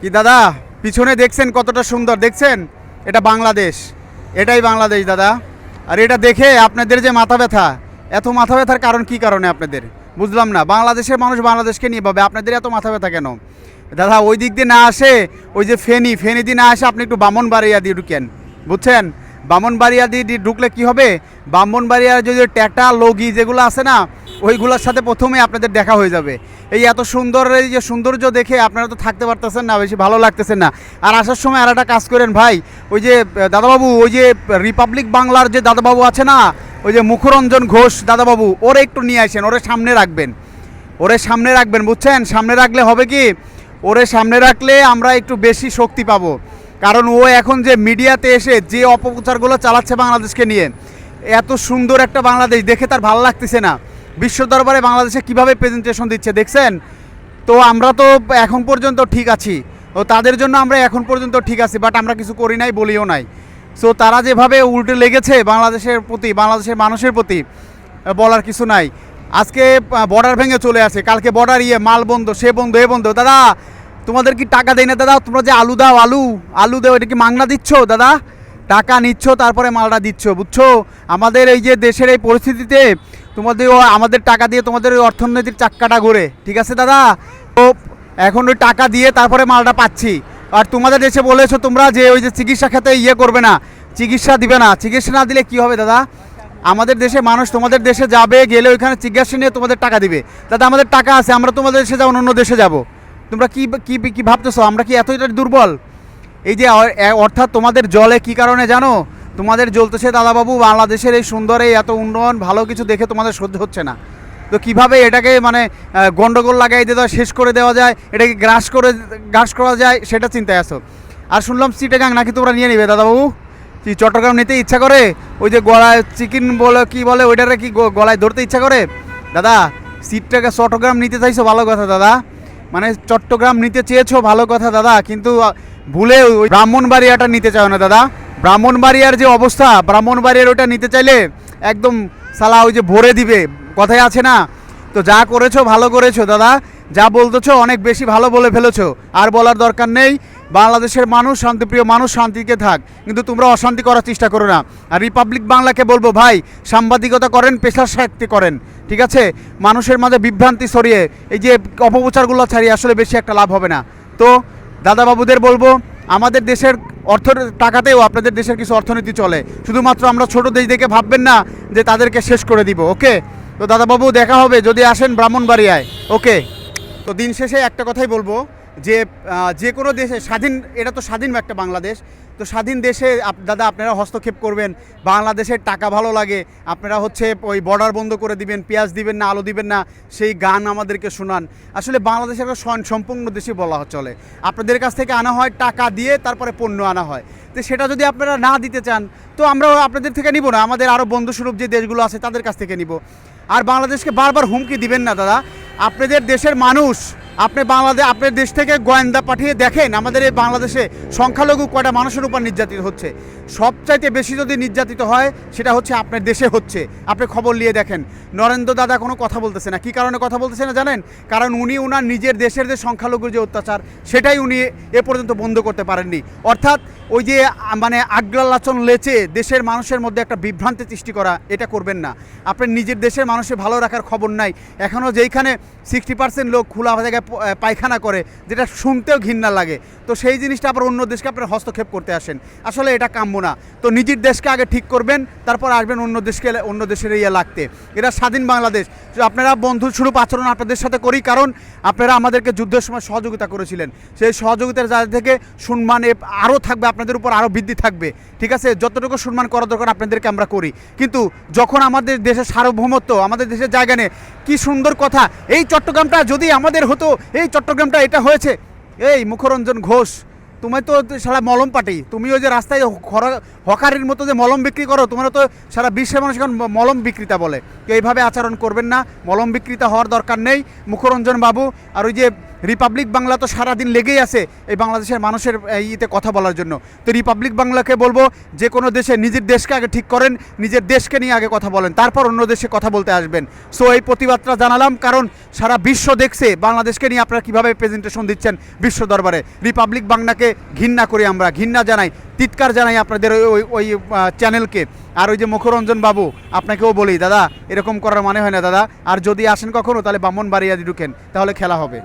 কি দাদা, পিছনে দেখছেন কতটা সুন্দর, দেখছেন? এটা বাংলাদেশ, এটাই বাংলাদেশ দাদা। আর এটা দেখে আপনাদের যে মাথা ব্যথা, এত মাথা ব্যথার কারণ কি কারণে আপনাদের? বুঝলাম না, বাংলাদেশের মানুষ বাংলাদেশকে নিয়ে ভাবে, আপনাদের এত মাথা ব্যথা কেন? দাদা, ওই দিক দিয়ে না আসে, ওই যে ফেনি ফেনি দিয়ে না আসে, আপনি একটু বামনবাড়িয়া দিয়ে ঢুকেন, বুঝছেন? বামনবাড়িয়া দিয়ে ঢুকলে কি হবে? বামনবাড়িয়ার যে যে ট্যাটা, লগি যেগুলো আছে না ওইগুলোর সাথে প্রথমে আপনাদের দেখা হয়ে যাবে। এই এত সুন্দর, এই যে সৌন্দর্য দেখে আপনারা তো থাকতে পারতেছেন না, বেশি ভালো লাগতেছেন না। আর আসার সময় আর একটা কাজ করেন ভাই, ওই যে, দাদাবাবু, ওই যে রিপাবলিক বাংলার যে দাদাবাবু আছে না, ওই যে মুখরঞ্জন ঘোষ দাদাবাবু, ওরে একটু নিয়ে আসেন, ওরে সামনে রাখবেন। ওরে সামনে রাখবেন, বুঝছেন? সামনে রাখলে হবে কি? ওরে সামনে রাখলে আমরা একটু বেশি শক্তি পাবো। কারণ ও এখন যে মিডিয়াতে এসে যে অপপ্রচারগুলো চালাচ্ছে বাংলাদেশকে নিয়ে, এত সুন্দর একটা বাংলাদেশ, দেখে তার ভালো লাগতেছে না। বিশ্ব দরবারে বাংলাদেশে কীভাবে প্রেজেন্টেশন দিচ্ছে, দেখছেন? তো আমরা তো এখন পর্যন্ত ঠিক আছি। ও তাদের জন্য আমরা এখন পর্যন্ত ঠিক আছি বাট আমরা কিছু করি নাই, বলিও নাই। সো তারা যেভাবে উল্টে লেগেছে বাংলাদেশের প্রতি, বাংলাদেশের মানুষের প্রতি বলার কিছু নাই। আজকে বর্ডার ভেঙে চলে আসে। কালকে বর্ডার ইয়ে মাল বন্ধ, সে বন্ধ, এ বন্ধ। দাদা, তোমাদের কি টাকা দেয় না? দাদা, তোমরা যে আলু দাও, আলু আলু দাও, এটা কি মাংনা দিচ্ছ? দাদা, টাকা নিচ্ছ, তারপরে মালটা দিচ্ছ, বুঝছ? আমাদের এই যে দেশের এই পরিস্থিতিতে তোমাদের আমাদের টাকা দিয়ে তোমাদের ওই অর্থনীতির চাক্কাটা ঘোরে। ঠিক আছে, দাদা? তো এখন ওই টাকা দিয়ে তারপরে মালটা পাচ্ছি। আর তোমাদের দেশে বলেছ তোমরা যে ওই যে চিকিৎসা খাতে ইয়ে করবে না, চিকিৎসা দিবে না। চিকিৎসা না দিলে কি হবে, দাদা? আমাদের দেশে মানুষ তোমাদের দেশে যাবে, গেলে ওইখানে চিকিৎসা নিয়ে তোমাদের টাকা দিবে। দাদা, আমাদের টাকা আছে, আমরা তোমাদের দেশে যাব অন্য দেশে যাব। তোমরা কি কি কি ভাবতেছো? আমরা কি এতটা দুর্বল? এই যে অর্থাৎ তোমাদের জলে কি কারণে জানো? তোমাদের জ্বলতেছে দাদাবাবু, বাংলাদেশের এই সুন্দর, এই এত উন্নয়ন, ভালো কিছু দেখে তোমাদের সহ্য হচ্ছে না। তো কীভাবে এটাকে মানে গন্ডগোল লাগাই দেওয়া, শেষ করে দেওয়া যায়, এটাকে গ্রাস করে, গ্রাস করা যায়, সেটা চিন্তায় আসো আর শুনলাম চিটেগাং নাকি তোমরা নিয়ে নিবে দাদাবাবু? কি চট্টগ্রাম নিতে ইচ্ছা করে? ওই যে গলায় চিকেন বলে, কি বলে, ওইটারে কি গলায় ধরতে ইচ্ছা করে? দাদা, সিটটাকে চট্টগ্রাম নিতে চাইছো, ভালো কথা দাদা। মানে চট্টগ্রাম নিতে চেয়েছো, ভালো কথা দাদা, কিন্তু ভুলে ওই ব্রাহ্মণবাড়িয়াটা নিতে চাও না দাদা। ব্রাহ্মণবাড়িয়ার যে অবস্থা, ব্রাহ্মণবাড়িয়ার ওটা নিতে চাইলে একদম সালা ওই যে ভরে দিবে কথায় আছে না। তো যা করেছ, ভালো করেছ দাদা। যা বলতেছো, অনেক বেশি ভালো বলে ফেলেছো। আর বলার দরকার নেই। বাংলাদেশের মানুষ, শান্তিপ্রিয় মানুষ শান্তিকে থাক। কিন্তু তোমরা অশান্তি করার চেষ্টা করো না। আর রিপাবলিক বাংলাকে বলব, ভাই, সাংবাদিকতা করেন, পেশার সাহিত্য করেন। ঠিক আছে? মানুষের মাঝে বিভ্রান্তি সরিয়ে এই যে অপপ্রচারগুলো ছাড়িয়ে আসলে বেশি একটা লাভ হবে না। তো দাদাবাবুদের বলব, আমাদের দেশের অর্থ টাকাতেও আপনাদের দেশের কিছু অর্থনীতি চলে। শুধুমাত্র আমরা ছোট দেশ দেখে ভাববেন না যে তাদেরকে শেষ করে দিব, ওকে? তো দাদাবাবু, দেখা হবে। যদি আসেন ব্রাহ্মণবাড়িয়ায়, ওকে? তো দিন শেষে একটা কথাই বলব যে যে কোনো দেশে স্বাধীন, এটা তো স্বাধীন একটা বাংলাদেশ। তো স্বাধীন দেশে দাদা আপনারা হস্তক্ষেপ করবেন, বাংলাদেশের টাকা ভালো লাগে, আপনারা হচ্ছে ওই বর্ডার বন্ধ করে দিবেন, পেঁয়াজ দিবেন না, আলু দিবেন না, সেই গান আমাদেরকে শোনান। আসলে বাংলাদেশের একটা স্বয়ং সম্পূর্ণ দেশে বলা চলে। আপনাদের কাছ থেকে আনা হয় টাকা দিয়ে, তারপরে পণ্য আনা হয়। তো সেটা যদি আপনারা না দিতে চান, তো আমরা আপনাদের থেকে নিব না। আমাদের আরও বন্ধুস্বরূপ যে দেশগুলো আছে, তাদের কাছ থেকে নিব। আর বাংলাদেশকে বারবার হুমকি দিবেন না, দাদা। আপনাদের দেশের মানুষ আপনি বাংলাদেশ আপনার দেশ থেকে গোয়েন্দা পাঠিয়ে দেখেন, আমাদের এই বাংলাদেশে সংখ্যালঘু কয়টা মানুষের উপর নির্যাতিত হচ্ছে। সবচাইতে বেশি যদি নির্যাতিত হয়, সেটা হচ্ছে আপনার দেশে হচ্ছে। আপনি খবর নিয়ে দেখেন। নরেন্দ্র দাদা কোনো কথা বলতেছে না। কি কারণে কথা বলতেছে না জানেন? কারণ উনি ওনার নিজের দেশের যে সংখ্যালঘুর যে অত্যাচার, সেটাই উনি এ পর্যন্ত বন্ধ করতে পারেননি। অর্থাৎ ওই যে মানে আগ্রালাচন লেচে দেশের মানুষের মধ্যে একটা বিভ্রান্তি সৃষ্টি করা, এটা করবেন না। আপনার নিজের দেশের মানুষের ভালো রাখার খবর নাই। এখনও যেইখানে সিক্সটি পার্সেন্ট লোক খোলা জায়গায় পায়খানা করে, যেটা শুনতেও ঘৃণা লাগে। তো সেই জিনিসটা আবার অন্য দেশকে আপনার হস্তক্ষেপ করতে আসেন। আসলে এটা কাম্য না। তো নিজের দেশকে আগে ঠিক করবেন, তারপর আসবেন অন্য দেশকে অন্য দেশের ইয়ে লাগতে এটা স্বাধীন বাংলাদেশ। আপনারা বন্ধু স্বরূপ আচরণ আপনাদের সাথে করি, কারণ আপনারা আমাদেরকে যুদ্ধের সময় সহযোগিতা করেছিলেন। সেই সহযোগিতার জায়গা থেকে সম্মান আরও থাকবে, আপনাদের উপর আরও বৃদ্ধি থাকবে। ঠিক আছে? যতটুকু সম্মান করা দরকার, আপনাদেরকে আমরা করি। কিন্তু যখন আমাদের দেশের সার্বভৌমত্ব, আমাদের দেশের জায়গা নেই কি সুন্দর কথা, এই চট্টগ্রামটা যদি আমাদের হতো এই চট্টগ্রামটা এটা হয়েছে। এই মুখরঞ্জন ঘোষ তুমি তো সারা মলম পাটি। তুমি ওই যে রাস্তায় হকারির মতো যে মলম বিক্রি করো তোমরা তো সারা বিশ্বের মানুষ এখন মলম বিক্রেতা বলে। তো এইভাবে আচরণ করবেন না, মলম বিক্রেতা হওয়ার দরকার নেই। মুখরঞ্জন বাবু, আর ওই যে রিপাবলিক বাংলা তো সারাদিন লেগেই আছে এই বাংলাদেশের মানুষের ইতে কথা বলার জন্য। তো রিপাবলিক বাংলাকে বলব যে কোনো দেশে নিজের দেশকে আগে ঠিক করেন, নিজের দেশকে নিয়ে আগে কথা বলেন, তারপর অন্য দেশে কথা বলতে আসবেন। সো এই প্রতিবাদটা জানালাম, কারণ সারা বিশ্ব দেখছে বাংলাদেশকে নিয়ে আপনারা কীভাবে প্রেজেন্টেশন দিচ্ছেন বিশ্ব দরবারে। রিপাবলিক বাংলাকে ঘৃণা করি আমরা, ঘৃণা জানাই, তিৎকার জানাই আপনাদের ওই ওই চ্যানেলকে আর ওই যে মুখরঞ্জন বাবু, আপনাকেও বলি, দাদা, এরকম করার মানে হয় না, দাদা। আর যদি আসেন কখনো, তাহলে বামন বাড়িয়া ঢুকেন, তাহলে খেলা হবে।